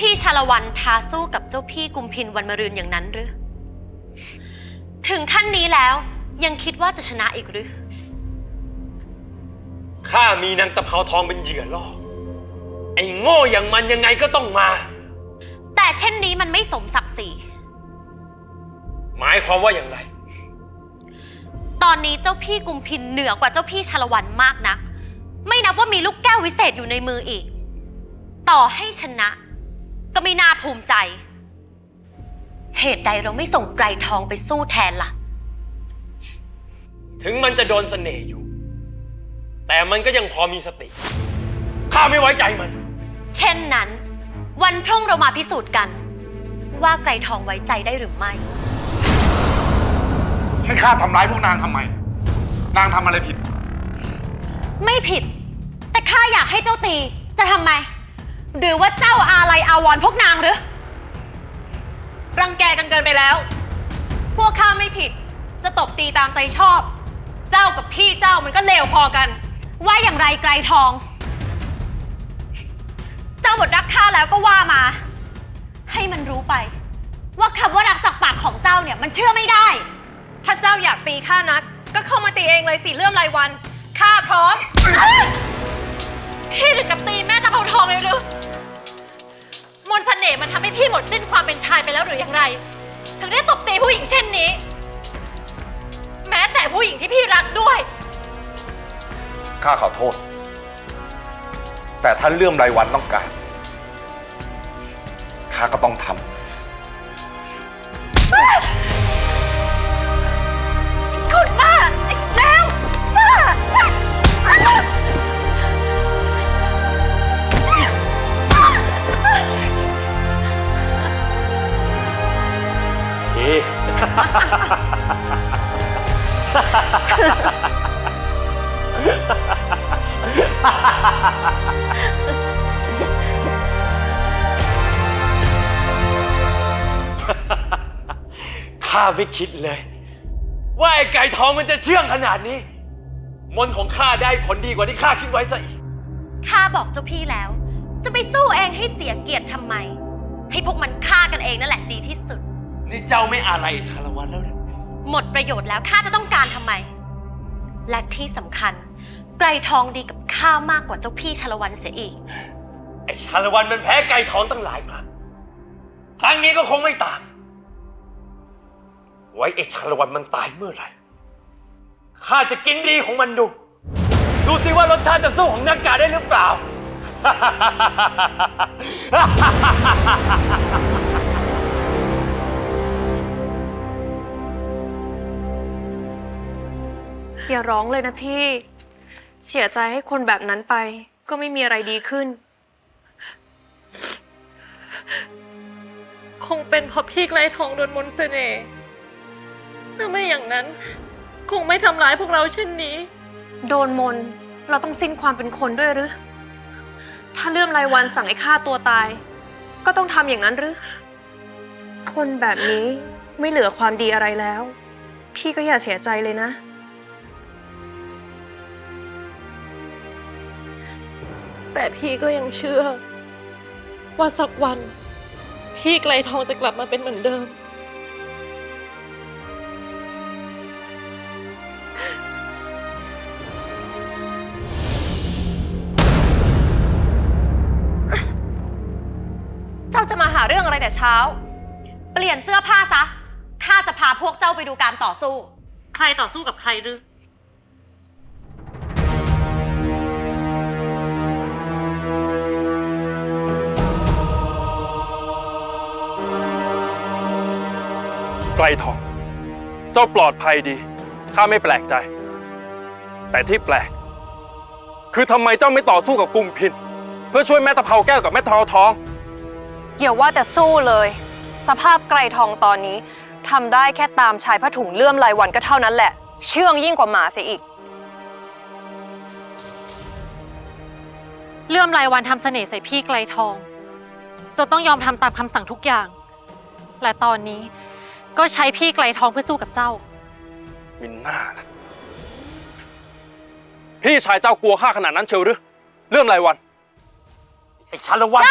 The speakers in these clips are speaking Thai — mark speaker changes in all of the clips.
Speaker 1: พี่ชาละวันท้าสู้กับเจ้าพี่กุมพินวันมะรืนอย่างนั้นหรือ ถึงขั้นนี้แล้วยังคิดว่าจะชนะอีกหรือ
Speaker 2: ข้ามีนางตะเภาทองเป็นเหยื่อล่อ ไอ้โง่อย่างมันยังไงก็ต้องมา
Speaker 1: แต่เช่นนี้มันไม่สมศักดิ์ศรี
Speaker 2: หมายความว่าอย่างไร
Speaker 1: ตอนนี้เจ้าพี่กุมพินเหนือกว่าเจ้าพี่ชาละวันมากนัก ไม่นับว่ามีลูกแก้ววิเศษอยู่ในมืออีก ต่อให้ชนะ ก็ไม่น่าภูมิใจ เหตุใดเราไม่ส่งไกรทองไปสู้แทนล่ะ
Speaker 2: ถึงมันจะโดนเสน่ห์อยู่ แต่มันก็ยังพอมีสติ ข้าไม่ไว้ใจมัน
Speaker 1: เช่นนั้น วันพรุ่งเรามาพิสูจน์กัน ว่าไกรทองไว้ใจได้หรือไม่
Speaker 3: ให้ข้าทำร้ายพวกนางทำไม นางทำอะไรผิด
Speaker 1: ไม่ผิด แต่ข้าอยากให้เจ้าตีจะทำไม หรือว่าเจ้าอาลัยอาวรณ์พวกนางหรือ
Speaker 4: รังแกกันเกินไปแล้ว พวกข้าไม่ผิด จะตบตีตามใจชอบ เจ้ากับพี่เจ้ามันก็เลวพอกัน
Speaker 1: ว่าอย่างไรไกรทอง
Speaker 4: เจ้าหมดรักข้าแล้วก็ว่ามา
Speaker 1: ให้มันรู้ไป ว่าคำว่ารักจากปากของเจ้าเนี่ยมันเชื่อไม่ได้
Speaker 4: ถ้าเจ้าอยากตีข้านัก ก็เข้ามาตีเองเลยสิเรื่องรายวัน ข้าพร้อม พี่ถึงกับตีแม่ตะเภาทองเลยหรือมนต์เสน่ห์มันทำให้พี่หมดสิ้นความเป็นชายไปแล้วหรืออย่างไร ถึงได้ตบตีผู้หญิงเช่นนี้ แม้แต่ผู้หญิงที่พี่รักด้วย
Speaker 3: ข้าขอโทษ แต่ถ้าเลื่อมรายวันต้องการ ข้าก็ต้องทำ
Speaker 2: ข้าไม่คิดเลย ว่าไอ้ไก่ทองมันจะเชื่องขนาดนี้ มนต์ของข้าได้ผลดีกว่าที่ข้าคิดไว้ซะอีก
Speaker 1: ข้าบอกเจ้าพี่แล้ว จะไปสู้เองให้เสียเกียรติทำไม ให้พวกมันฆ่ากันเองนั่นแหละดีที่สุด
Speaker 2: นี่เจ้าไม่อะไรชาละวันแล้วเนี่ย
Speaker 1: หมดประโยชน์แล้วข้าจะต้องการทำไม และที่สำคัญ ไกรทองดีกับข้ามากกว่าเจ้าพี่ชาละวันเสียอีก
Speaker 2: ไอ้ชาละวันมันแพ้ไก่ทองตั้งหลายครั้งครั้งนี้ก็คงไม่ต่าง ไว้ไอ้ชาละวันมันตายเมื่อไหร่ ข้าจะกินดีของมันดู ดูสิว่ารสชาติจะสู้ของนักกาได้หรือเปล่า
Speaker 5: อย่าร้องเลยนะพี่ เสียใจให้คนแบบนั้นไป ก็ไม่มีอะไรดีขึ้น
Speaker 4: คงเป็นเพราะพี่ไกลทองโดนมนต์เสน่ห์ถ้าไม่อย่างนั้น คงไม่ทำร้ายพวกเราเช่นนี้
Speaker 5: โดนมนต์เราต้องสิ้นความเป็นคนด้วยหรือ ถ้าเรื่องรายวันสั่งให้ฆ่าตัวตาย ก็ต้องทำอย่างนั้นหรือ คนแบบนี้ไม่เหลือความดีอะไรแล้ว พี่ก็อย่าเสียใจเลยนะ
Speaker 4: แต่พี่ก็ยังเชื่อ ว่าสักวัน พี่ไกลทองจะกลับมาเป็นเหมือนเดิม
Speaker 1: เจ้าจะมาหาเรื่องอะไรแต่เช้า เปลี่ยนเสื้อผ้าซะ ข้าจะพาพวกเจ้าไปดูการต่อสู้ ใครต่อสู้กับใครหรือ
Speaker 6: ลทอง เจ้าปลอดภัยดี ข้าไม่แปลกใจ แต่ที่แปลก คือทำไมเจ้าไม่ต่อสู้กับกลุ่มพินเพื่อช่วยแม่ตะเภาแก้วกับแม่ทองทอง
Speaker 5: อย่าว่าแต่สู้เลย สภาพไกลทองตอนนี้ทำได้แค่ตามชายผ้าถุงเลื่อมรายวันก็เท่านั้นแหละ เชื่องยิ่งกว่าหมาเสียอีก
Speaker 7: เลื่อมรายวันทำเสน่ห์ใส่พี่ไกลทอง จนต้องยอมทำตามคำสั่งทุกอย่าง และตอนนี้ ก็ใช้พี่ไกลทองเพื่อสู้กับเจ้า
Speaker 6: มินน่านะพี่ชายเจ้ากลัวข้าขนาดนั้นเชียวหรือ เรื่องรายวัน
Speaker 2: ไอ้ชาละวัน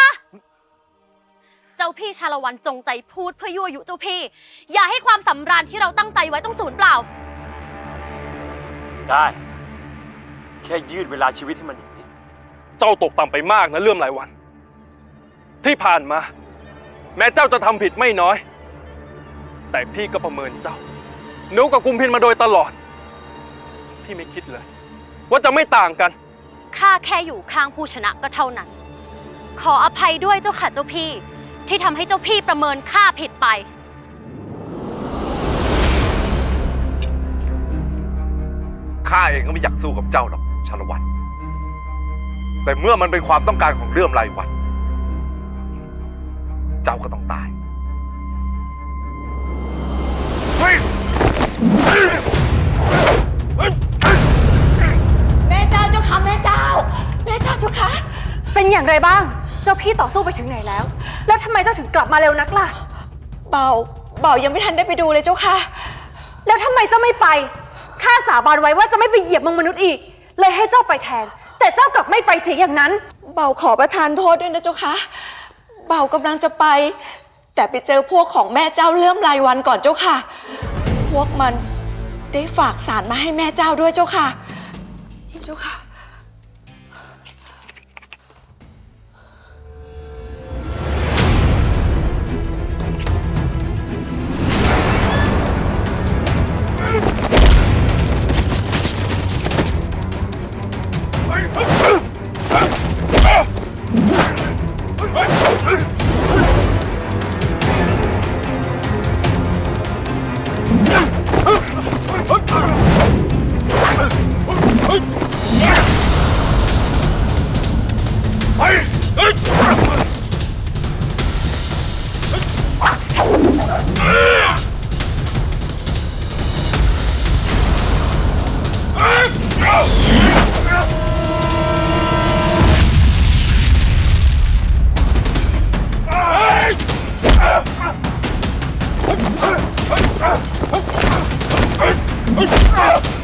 Speaker 1: จ้าพี่ชาละวันจงใจพูดเพื่อยั่วยุเจ้าพี่ อย่าให้ความสำราญที่เราตั้งใจไว้ต้องสูญเปล่า
Speaker 2: ได้ แค่ยืดเวลาชีวิตให้มันอีกนิด
Speaker 6: เจ้าตกต่ำไปมากนะเลื่อมรายวัน ที่ผ่านมา แม้เจ้าจะทำผิดไม่น้อย แต่พี่ก็ประเมินเจ้าหนูกับกุมพินมาโดยตลอด พี่ไม่คิดเลย ว่าจะไม่ต่างกัน
Speaker 1: ข้าแค่อยู่ข้างผู้ชนะก็เท่านั้น ขออภัยด้วยเจ้าค่ะเจ้าพี่ ที่ทำให้เจ้าพี่ประเมินข้าผิดไป
Speaker 3: ข้าเองก็ไม่อยากสู้กับเจ้าหรอกชาละวัน แต่เมื่อมันเป็นความต้องการของเรื่องรายวัน เจ้าก็ต้องตาย
Speaker 5: อย่างไรบ้าง เจ้าพี่ต่อสู้ไปถึงไหนแล้ว แล้วทำไมเจ้าถึงกลับมาเร็วนักล่ะ
Speaker 8: เบาเบายังไม่ทันได้ไปดูเลยเจ้าค่ะ
Speaker 5: แล้วทำไมเจ้าไม่ไป ข้าสาบานไว้ว่าจะไม่ไปเหยียบเมืองมนุษย์อีก เลยให้เจ้าไปแทน แต่เจ้ากลับไม่ไปเสียอย่างนั้น
Speaker 8: เบาขอประทานโทษด้วยนะเจ้าค่ะ เบากำลังจะไป แต่ไปเจอพวกของแม่เจ้าเลื่อมรายวันก่อนเจ้าค่ะ พวกมันได้ฝากสารมาให้แม่เจ้าด้วยเจ้าค่ะนี่เจ้าค่ะ Oh,